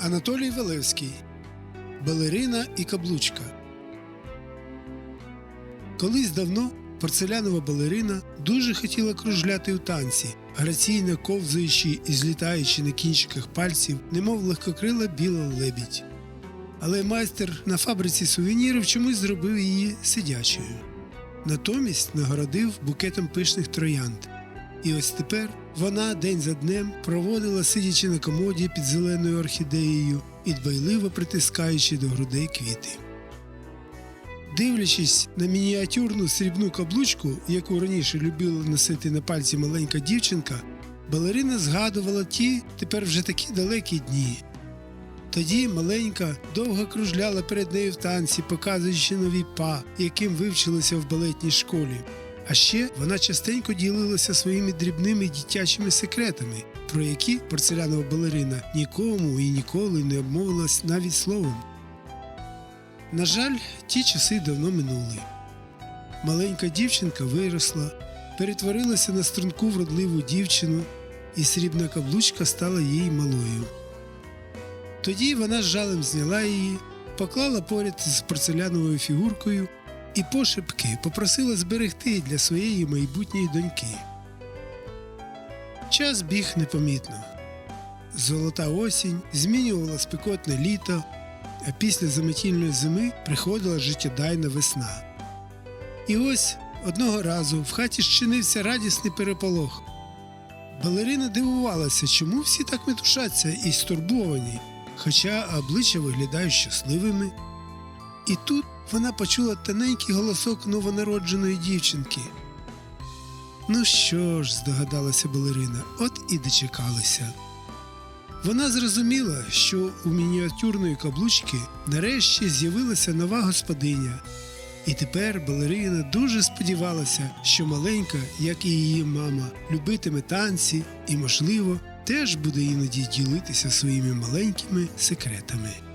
Анатолій Валевський Балерина і каблучка. Колись давно порцелянова балерина дуже хотіла кружляти у танці, граційно ковзаючи і злітаючи на кінчиках пальців, немов легкокрила біла лебідь. Але майстер на фабриці сувенірів чомусь зробив її сидячою. Натомість нагородив букетом пишних троянд. І ось тепер вона день за днем проводила, сидячи на комоді під зеленою орхідеєю і дбайливо притискаючи до грудей квіти. Дивлячись на мініатюрну срібну каблучку, яку раніше любила носити на пальці маленька дівчинка, балерина згадувала ті тепер вже такі далекі дні. Тоді маленька довго кружляла перед нею в танці, показуючи нові па, яким вивчилася в балетній школі. А ще вона частенько ділилася своїми дрібними дитячими секретами, про які порцелянова балерина нікому і ніколи не обмовилась навіть словом. На жаль, ті часи давно минули. Маленька дівчинка виросла, перетворилася на струнку вродливу дівчину, і срібна каблучка стала їй малою. Тоді вона з жалем зняла її, поклала поряд з порцеляновою фігуркою і пошепки попросила зберегти для своєї майбутньої доньки. Час біг непомітно. Золота осінь змінювала спекотне літо, а після заметільної зими приходила життєдайна весна. І ось одного разу в хаті щинився радісний переполох. Балерина дивувалася, чому всі так метушаться і стурбовані, хоча обличчя виглядають щасливими. І тут вона почула тоненький голосок новонародженої дівчинки. Ну що ж, здогадалася балерина, от і дочекалися. Вона зрозуміла, що у мініатюрної каблучки нарешті з'явилася нова господиня, і тепер балерина дуже сподівалася, що маленька, як і її мама, любитиме танці і, можливо, теж буде іноді ділитися своїми маленькими секретами.